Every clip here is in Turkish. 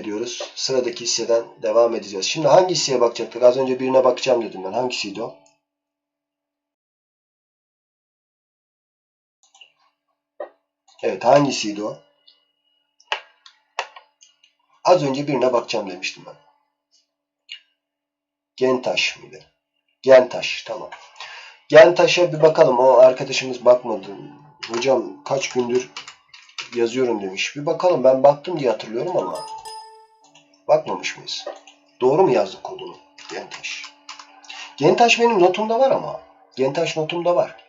ediyoruz. Sıradaki hisseden devam edeceğiz. Şimdi hangi hisseye bakacaktık? Az önce birine bakacağım dedim ben. Hangisiydi o? Evet hangisiydi o? Az önce birine bakacağım demiştim ben. Gentaş mıydı? Gentaş tamam. Gentaş'a bir bakalım. O arkadaşımız bakmadı. Hocam kaç gündür yazıyorum demiş. Bir bakalım ben baktım diye hatırlıyorum ama bakmamış mıyız? Doğru mu yazdık kodunu? Gentaş. Gentaş benim notumda var ama. Gentaş notumda var.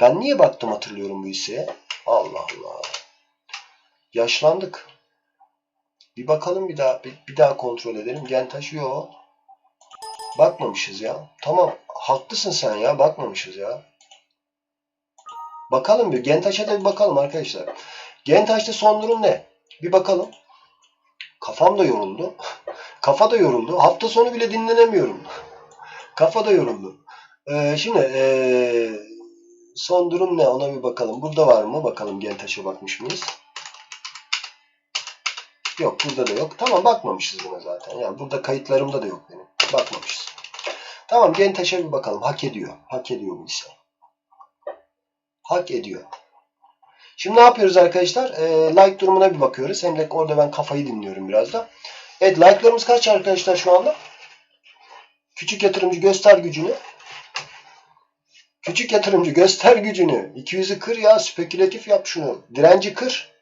Ben niye baktım hatırlıyorum bu hisseye? Allah Allah. Yaşlandık. Bir bakalım bir daha. Bir, bir daha kontrol edelim. Gentaş yok. Bakmamışız ya. Tamam. Haklısın sen ya. Bakmamışız ya. Bakalım bir. Gentaş'a da bir bakalım arkadaşlar. Gentaş'ta son durum ne? Bir bakalım. Kafam da yoruldu. Kafa da yoruldu. Hafta sonu bile dinlenemiyorum. Kafa da yoruldu. Ee, şimdi ee, son durum ne? Ona bir bakalım. Burada var mı? Bakalım Gentaş'a bakmış mıyız? Yok burada da yok. Tamam bakmamışız buna zaten. Yani burada kayıtlarımda da yok benim. Bakmamışız. Tamam Gentaş'a bir bakalım. Hak ediyor. Hak ediyor bu ise. Hak ediyor. Şimdi ne yapıyoruz arkadaşlar? Ee, like durumuna bir bakıyoruz. Hem de orada ben kafayı dinliyorum biraz da. Evet like'larımız kaç arkadaşlar şu anda? Küçük yatırımcı göster gücünü. Küçük yatırımcı göster gücünü. 200'ü kır ya. Spekülatif yap şunu. Direnci kır.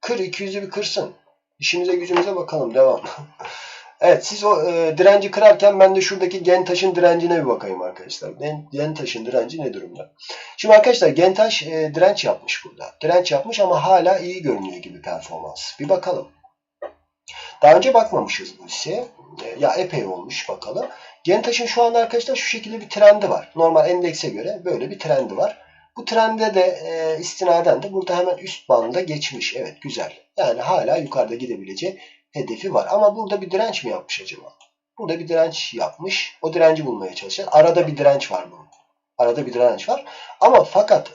Kır 200'ü bir kırsın. İşimize gücümüze bakalım. Devam. evet siz o e, direnci kırarken ben de şuradaki Gentaş'ın direncine bir bakayım arkadaşlar. Gentaş'ın direnci ne durumda? Şimdi arkadaşlar Gentaş e, direnç yapmış burada. Direnç yapmış ama hala iyi görünüyor gibi performans. Bir bakalım. Daha önce bakmamışız bu hisseye. E, ya epey olmuş bakalım. Gentaş'ın şu anda arkadaşlar şu şekilde bir trendi var. Normal endekse göre böyle bir trendi var. Bu trende de e, istinaden de burada hemen üst banda geçmiş. Evet güzel. Yani hala yukarıda gidebileceği hedefi var. Ama burada bir direnç mi yapmış acaba? Burada bir direnç yapmış. O direnci bulmaya çalışacak. Arada bir direnç var bunun. Arada bir direnç var. Ama fakat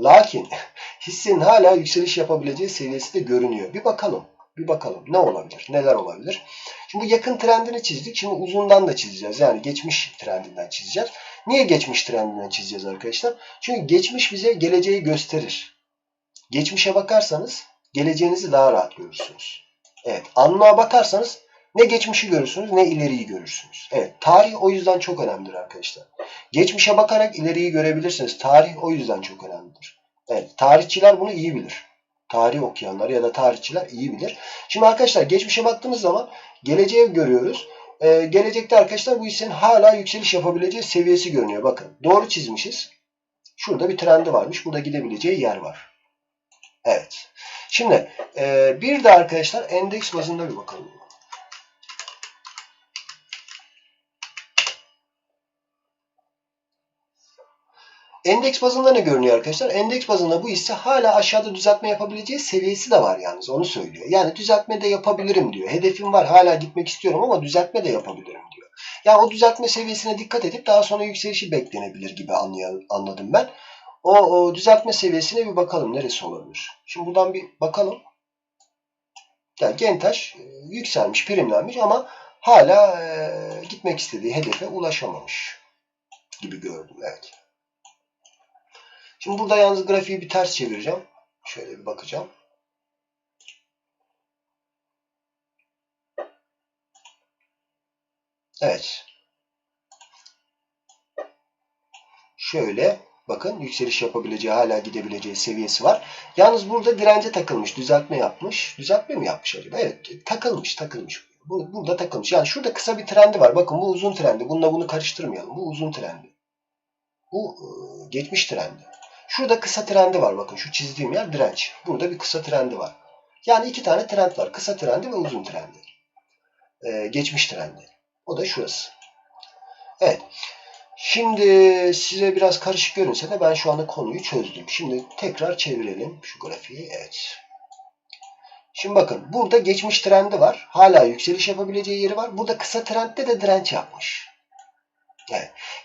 lakin hissenin hala yükseliş yapabileceği seviyesi de görünüyor. Bir bakalım. Bir bakalım ne olabilir? Neler olabilir? Şimdi yakın trendini çizdik. Şimdi uzundan da çizeceğiz. Yani geçmiş trendinden çizeceğiz. Niye geçmiş trendinden çizeceğiz arkadaşlar? Çünkü geçmiş bize geleceği gösterir. Geçmişe bakarsanız geleceğinizi daha rahat görürsünüz. Evet, anlığa bakarsanız ne geçmişi görürsünüz ne ileriyi görürsünüz. Evet, tarih o yüzden çok önemlidir arkadaşlar. Geçmişe bakarak ileriyi görebilirsiniz. Tarih o yüzden çok önemlidir. Evet, tarihçiler bunu iyi bilir. Tarih okuyanlar ya da tarihçiler iyi bilir. Şimdi arkadaşlar geçmişe baktığımız zaman geleceği görüyoruz. Ee, gelecekte arkadaşlar bu hissenin hala yükseliş yapabileceği seviyesi görünüyor. Bakın doğru çizmişiz. Şurada bir trendi varmış. Burada gidebileceği yer var. Evet. Şimdi e, bir de arkadaşlar endeks bazında bir bakalım. Endeks bazında ne görünüyor arkadaşlar? Endeks bazında bu hisse hala aşağıda düzeltme yapabileceği seviyesi de var yalnız onu söylüyor. Yani düzeltme de yapabilirim diyor. Hedefim var hala gitmek istiyorum ama düzeltme de yapabilirim diyor. Yani o düzeltme seviyesine dikkat edip daha sonra yükselişi beklenebilir gibi anladım ben. O, o düzeltme seviyesine bir bakalım neresi olabilir. Şimdi buradan bir bakalım. Yani Gentaş e, yükselmiş, primlenmiş ama hala e, gitmek istediği hedefe ulaşamamış gibi gördüm. Evet. Şimdi burada yalnız grafiği bir ters çevireceğim. Şöyle bir bakacağım. Evet. Şöyle bakın yükseliş yapabileceği hala gidebileceği seviyesi var. Yalnız burada dirence takılmış. Düzeltme yapmış. Düzeltme mi yapmış acaba? Evet takılmış takılmış. Burada takılmış. Yani şurada kısa bir trendi var. Bakın bu uzun trendi. Bununla bunu karıştırmayalım. Bu uzun trendi. Bu ıı, geçmiş trendi. Şurada kısa trendi var. Bakın şu çizdiğim yer direnç. Burada bir kısa trendi var. Yani iki tane trend var. Kısa trendi ve uzun trendi. Ee, geçmiş trendi. O da şurası. Evet. Şimdi size biraz karışık görünse de ben şu anda konuyu çözdüm. Şimdi tekrar çevirelim şu grafiği. Evet. Şimdi bakın burada geçmiş trendi var. Hala yükseliş yapabileceği yeri var. Burada kısa trendde de direnç yapmış.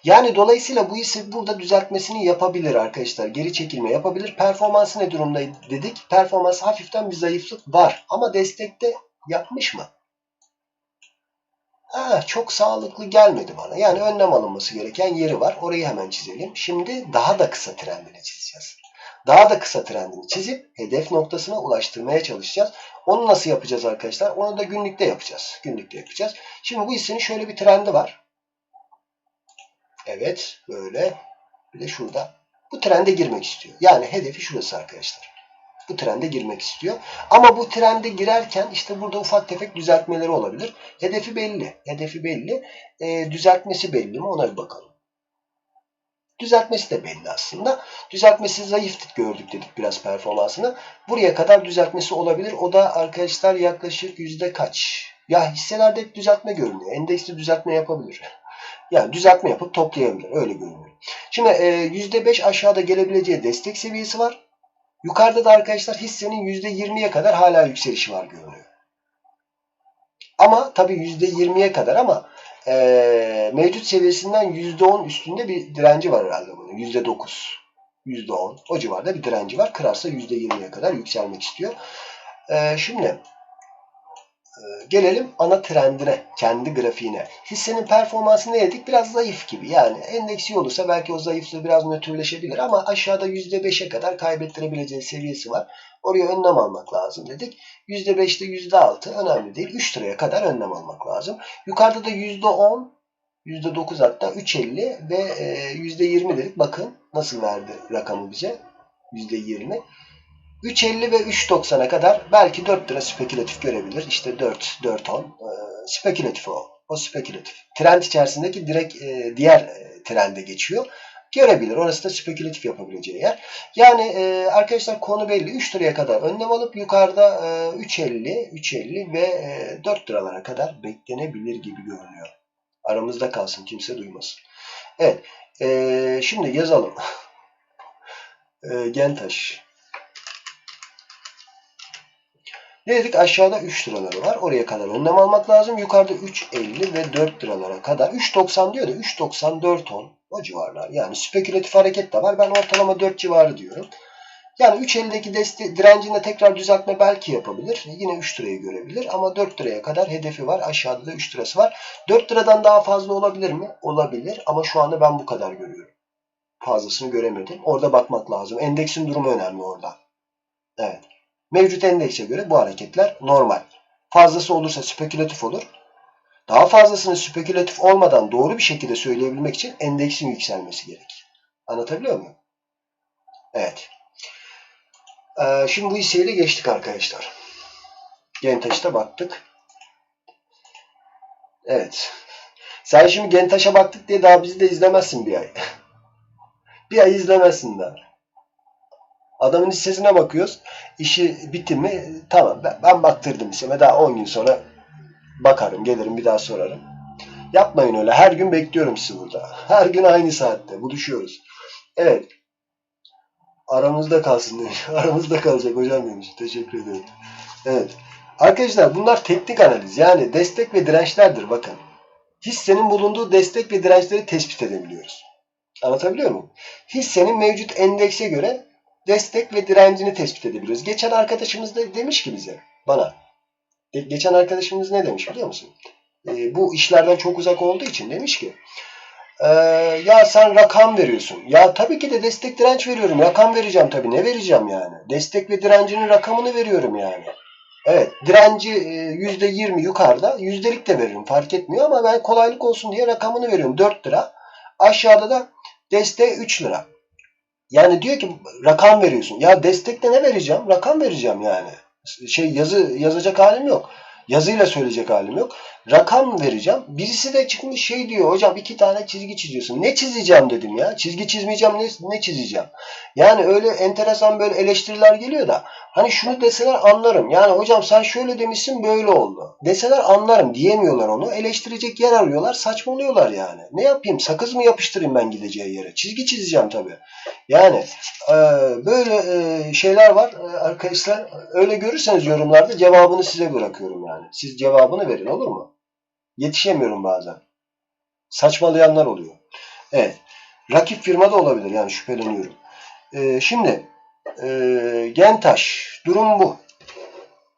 Yani dolayısıyla bu hisse burada düzeltmesini yapabilir arkadaşlar. Geri çekilme yapabilir. Performansı ne durumda dedik? Performans hafiften bir zayıflık var. Ama destekte yapmış mı? Ha, çok sağlıklı gelmedi bana. Yani önlem alınması gereken yeri var. Orayı hemen çizelim. Şimdi daha da kısa trendini çizeceğiz. Daha da kısa trendini çizip hedef noktasına ulaştırmaya çalışacağız. Onu nasıl yapacağız arkadaşlar? Onu da günlükte yapacağız. Günlükte yapacağız. Şimdi bu hissenin şöyle bir trendi var. Evet böyle. Bir de şurada. Bu trende girmek istiyor. Yani hedefi şurası arkadaşlar. Bu trende girmek istiyor. Ama bu trende girerken işte burada ufak tefek düzeltmeleri olabilir. Hedefi belli. Hedefi belli. E, düzeltmesi belli mi ona bir bakalım. Düzeltmesi de belli aslında. Düzeltmesi zayıf gördük dedik biraz performansını. Buraya kadar düzeltmesi olabilir. O da arkadaşlar yaklaşık yüzde kaç? Ya hisselerde düzeltme görünüyor. Endekste düzeltme yapabilir. Yani düzeltme yapıp toplayabilir. Öyle görünüyor. Şimdi e, %5 aşağıda gelebileceği destek seviyesi var. Yukarıda da arkadaşlar hissenin %20'ye kadar hala yükselişi var görünüyor. Ama tabii %20'ye kadar ama e, mevcut seviyesinden %10 üstünde bir direnci var herhalde bunun. %9, %10 o civarda bir direnci var. Kırarsa %20'ye kadar yükselmek istiyor. E, şimdi gelelim ana trendine, kendi grafiğine. Hissenin performansı ne dedik? Biraz zayıf gibi. Yani endeksi olursa belki o zayıflığı biraz nötrleşebilir ama aşağıda %5'e kadar kaybettirebileceği seviyesi var. Oraya önlem almak lazım dedik. %5'te %6 önemli değil. 3 liraya kadar önlem almak lazım. Yukarıda da %10, %9 hatta 3.50 ve %20 dedik. Bakın nasıl verdi rakamı bize. %20. 3.50 ve 3.90'a kadar belki 4 lira spekülatif görebilir. İşte 4, 4.10 e, spekülatif o. O spekülatif. Trend içerisindeki direkt e, diğer e, trende geçiyor. Görebilir. Orası da spekülatif yapabileceği yer. Yani e, arkadaşlar konu belli. 3 liraya kadar önlem alıp yukarıda e, 3.50, 3.50 ve e, 4 liralara kadar beklenebilir gibi görünüyor. Aramızda kalsın. Kimse duymasın. Evet. E, şimdi yazalım. e, Gentaş. Ne dedik? Aşağıda 3 liraları var. Oraya kadar önlem almak lazım. Yukarıda 3.50 ve 4 liralara kadar. 3.90 diyor da 3.94 on o civarlar. Yani spekülatif hareket de var. Ben ortalama 4 civarı diyorum. Yani 3.50'deki deste direncinde tekrar düzeltme belki yapabilir. Yine 3 lirayı görebilir. Ama 4 liraya kadar hedefi var. Aşağıda da 3 lirası var. 4 liradan daha fazla olabilir mi? Olabilir. Ama şu anda ben bu kadar görüyorum. Fazlasını göremedim. Orada bakmak lazım. Endeksin durumu önemli orada. Evet. Mevcut endekse göre bu hareketler normal. Fazlası olursa spekülatif olur. Daha fazlasını spekülatif olmadan doğru bir şekilde söyleyebilmek için endeksin yükselmesi gerek. Anlatabiliyor muyum? Evet. Ee, şimdi bu hisseyi de geçtik arkadaşlar. Gentaş'ta baktık. Evet. Sen şimdi Gentaş'a baktık diye daha bizi de izlemezsin bir ay. bir ay izlemezsin daha. Adamın hissesine bakıyoruz. İşi bitti mi? Tamam ben, ben baktırdım hisseme. Daha 10 gün sonra bakarım, gelirim bir daha sorarım. Yapmayın öyle. Her gün bekliyorum sizi burada. Her gün aynı saatte buluşuyoruz. Evet. Aramızda kalsın demiş. Aramızda kalacak hocam demiş. Teşekkür ederim. Evet. Arkadaşlar bunlar teknik analiz. Yani destek ve dirençlerdir bakın. Hissenin bulunduğu destek ve dirençleri tespit edebiliyoruz. Anlatabiliyor muyum? Hissenin mevcut endekse göre destek ve direncini tespit edebiliyoruz. Geçen arkadaşımız da demiş ki bize, bana. Geçen arkadaşımız ne demiş biliyor musun? E, bu işlerden çok uzak olduğu için demiş ki e, ya sen rakam veriyorsun. Ya tabii ki de destek direnç veriyorum. Rakam vereceğim tabii. Ne vereceğim yani? Destek ve direncinin rakamını veriyorum yani. Evet direnci %20 yukarıda yüzdelik de veririm fark etmiyor ama ben kolaylık olsun diye rakamını veriyorum 4 lira. Aşağıda da desteği 3 lira. Yani diyor ki rakam veriyorsun. Ya destekte ne vereceğim? Rakam vereceğim yani. Şey yazı yazacak halim yok. Yazıyla söyleyecek halim yok. Rakam vereceğim. Birisi de çıkmış şey diyor. Hocam iki tane çizgi çiziyorsun. Ne çizeceğim dedim ya. Çizgi çizmeyeceğim ne, ne çizeceğim. Yani öyle enteresan böyle eleştiriler geliyor da. Hani şunu deseler anlarım. Yani hocam sen şöyle demişsin böyle oldu. Deseler anlarım. Diyemiyorlar onu. Eleştirecek yer arıyorlar. Saçmalıyorlar yani. Ne yapayım? Sakız mı yapıştırayım ben gideceği yere? Çizgi çizeceğim tabii. Yani e, böyle e, şeyler var e, arkadaşlar. Öyle görürseniz yorumlarda cevabını size bırakıyorum yani. Siz cevabını verin olur mu? Yetişemiyorum bazen. Saçmalayanlar oluyor. Evet. Rakip firma da olabilir yani şüpheleniyorum. Ee, şimdi e, Gentaş durum bu.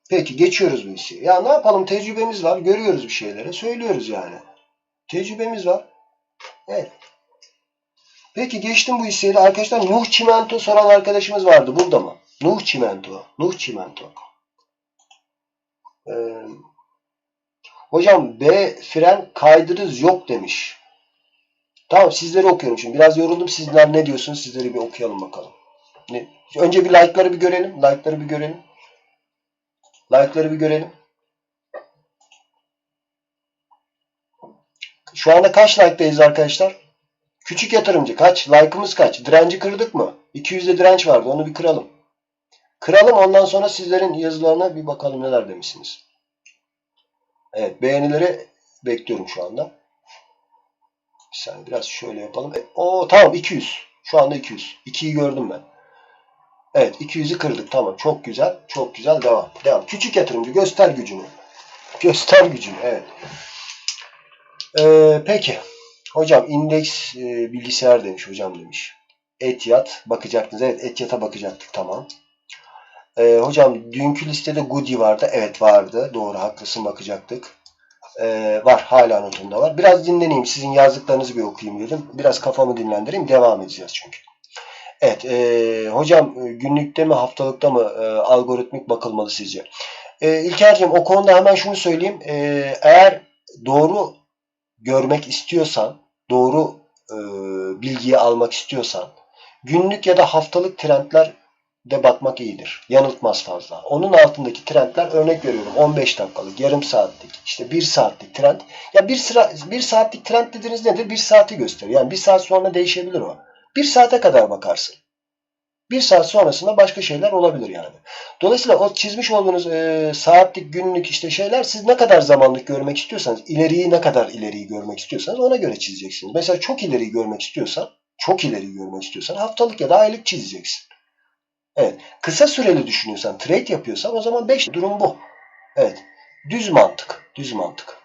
Peki geçiyoruz bu hissi. Ya ne yapalım tecrübemiz var. Görüyoruz bir şeyleri. Söylüyoruz yani. Tecrübemiz var. Evet. Peki geçtim bu hisseyi. Arkadaşlar Nuh Çimento soran arkadaşımız vardı. Burada mı? Nuh Çimento. Nuh Çimento. Ee, hocam B fren kaydırız yok demiş. Tamam sizleri okuyorum şimdi. Biraz yoruldum. Sizler ne diyorsunuz? Sizleri bir okuyalım bakalım. Ne? Önce bir like'ları bir görelim. Like'ları bir görelim. Like'ları bir görelim. Şu anda kaç like'dayız arkadaşlar? Küçük yatırımcı kaç? Like'ımız kaç? Direnci kırdık mı? 200'de direnç vardı. Onu bir kıralım. Kıralım ondan sonra sizlerin yazılarına bir bakalım neler demişsiniz. Evet beğenileri bekliyorum şu anda. Bir saniye biraz şöyle yapalım. E, o tamam 200. Şu anda 200. 2'yi gördüm ben. Evet 200'ü kırdık. Tamam çok güzel. Çok güzel. Devam. Devam. Küçük yatırımcı göster gücünü. Göster gücünü. Evet. Ee, peki. Hocam indeks e, bilgisayar demiş hocam demiş. Etiyat bakacaktınız. Evet Etiyat'a bakacaktık. Tamam. Ee, hocam dünkü listede Goody vardı. Evet vardı. Doğru haklısın bakacaktık. Ee, var. Hala notumda var. Biraz dinleneyim. Sizin yazdıklarınızı bir okuyayım dedim. Biraz kafamı dinlendireyim. Devam edeceğiz çünkü. Evet. E, hocam günlükte mi haftalıkta mı e, algoritmik bakılmalı sizce? E, İlker'cim o konuda hemen şunu söyleyeyim. E, eğer doğru görmek istiyorsan, doğru e, bilgiyi almak istiyorsan günlük ya da haftalık trendler de bakmak iyidir. Yanıltmaz fazla. Onun altındaki trendler örnek veriyorum 15 dakikalık, yarım saatlik, işte 1 saatlik trend. Ya bir sıra 1 saatlik trend dediğiniz nedir? 1 saati gösteriyor. Yani 1 saat sonra değişebilir o. 1 saate kadar bakarsın. 1 saat sonrasında başka şeyler olabilir yani. Dolayısıyla o çizmiş olduğunuz e, saatlik, günlük işte şeyler siz ne kadar zamanlık görmek istiyorsanız, ileriyi ne kadar ileriyi görmek istiyorsanız ona göre çizeceksiniz. Mesela çok ileriyi görmek istiyorsan, çok ileriyi görmek istiyorsan haftalık ya da aylık çizeceksin. Evet. Kısa süreli düşünüyorsan, trade yapıyorsan o zaman 5 durum bu. Evet. Düz mantık. Düz mantık.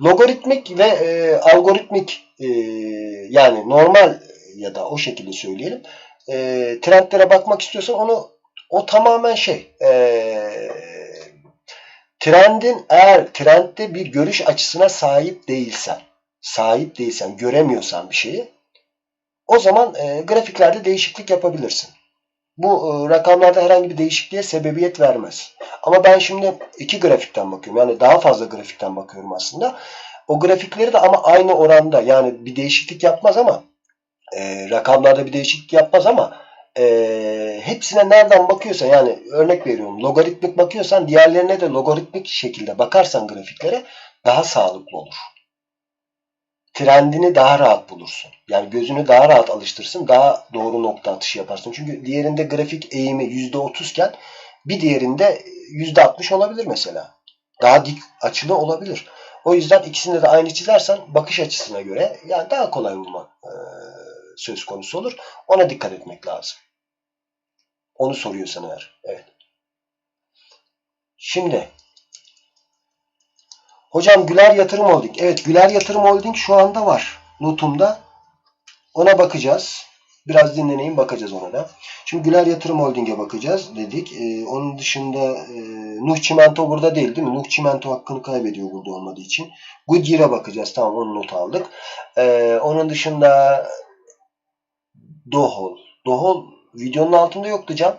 Logaritmik ve e, algoritmik e, yani normal ya da o şekilde söyleyelim. E, trendlere bakmak istiyorsan onu o tamamen şey e, trendin eğer trendde bir görüş açısına sahip değilsen sahip değilsen göremiyorsan bir şeyi o zaman e, grafiklerde değişiklik yapabilirsin. Bu e, rakamlarda herhangi bir değişikliğe sebebiyet vermez. Ama ben şimdi iki grafikten bakıyorum. Yani daha fazla grafikten bakıyorum aslında. O grafikleri de ama aynı oranda yani bir değişiklik yapmaz ama e, rakamlarda bir değişiklik yapmaz ama e, hepsine nereden bakıyorsan yani örnek veriyorum logaritmik bakıyorsan diğerlerine de logaritmik şekilde bakarsan grafiklere daha sağlıklı olur. Trendini daha rahat bulursun. Yani gözünü daha rahat alıştırsın. Daha doğru nokta atışı yaparsın. Çünkü diğerinde grafik eğimi %30 iken bir diğerinde %60 olabilir mesela. Daha dik açılı olabilir. O yüzden ikisinde de aynı çizersen bakış açısına göre yani daha kolay bulman e, söz konusu olur. Ona dikkat etmek lazım. Onu soruyorsan eğer. Evet. Şimdi Hocam Güler Yatırım Holding. Evet Güler Yatırım Holding şu anda var. Notumda. Ona bakacağız. Biraz dinleneyim bakacağız ona da. Şimdi Güler Yatırım Holding'e bakacağız dedik. Ee, onun dışında e, Nuh Çimento burada değil değil mi? Nuh Çimento hakkını kaybediyor burada olmadığı için. Goodyear'a bakacağız. Tamam onu not aldık. Ee, onun dışında Dohol. Dohol videonun altında yoktu Can.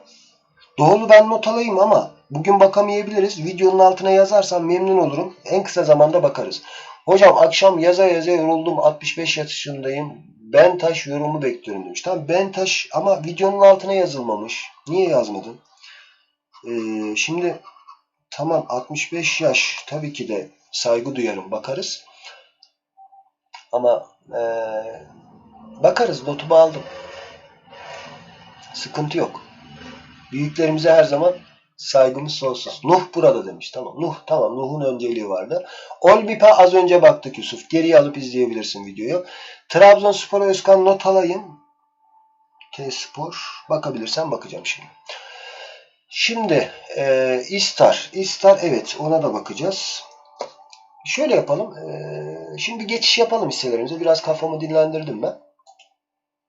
Dohol'u ben not alayım ama bugün bakamayabiliriz. Videonun altına yazarsam memnun olurum. En kısa zamanda bakarız. Hocam akşam yaza yaza yoruldum. 65 yaşındayım. Ben taş yorumu bekliyorum demiş. Tamam ben taş ama videonun altına yazılmamış. Niye yazmadın? Ee, şimdi tamam 65 yaş tabii ki de saygı duyarım. Bakarız. Ama ee, bakarız. Notumu aldım. Sıkıntı yok. Büyüklerimize her zaman saygımız sonsuz. Nuh burada demiş. Tamam. Nuh tamam. Nuh'un önceliği vardı. Olbip'e az önce baktık Yusuf. Geriye alıp izleyebilirsin videoyu. Trabzonspor Özkan not alayım. T-Spor. Bakabilirsen bakacağım şimdi. Şimdi e, İstar. İstar evet ona da bakacağız. Şöyle yapalım. E, şimdi geçiş yapalım hisselerimize. Biraz kafamı dinlendirdim ben.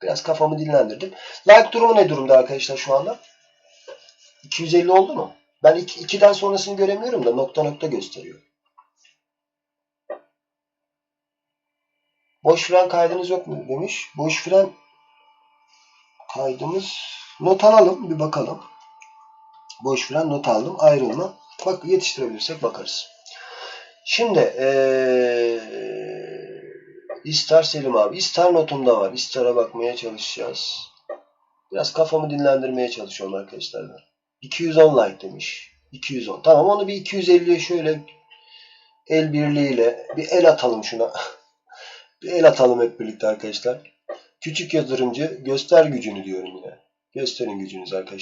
Biraz kafamı dinlendirdim. Like durumu ne durumda arkadaşlar şu anda? 250 oldu mu? Ben 2'den sonrasını göremiyorum da nokta nokta gösteriyor. Boş fren kaydınız yok mu demiş. Boş fren kaydımız not alalım bir bakalım. Boş fren not aldım. Ayrılma. Bak yetiştirebilirsek bakarız. Şimdi ee, İstar Selim abi. İstar notumda var. İstar'a bakmaya çalışacağız. Biraz kafamı dinlendirmeye çalışıyorum arkadaşlar. ben. 210 like demiş. 210. Tamam onu bir 250'ye şöyle el birliğiyle bir el atalım şuna. bir el atalım hep birlikte arkadaşlar. Küçük yatırımcı göster gücünü diyorum yine. Gösterin gücünüzü arkadaşlar.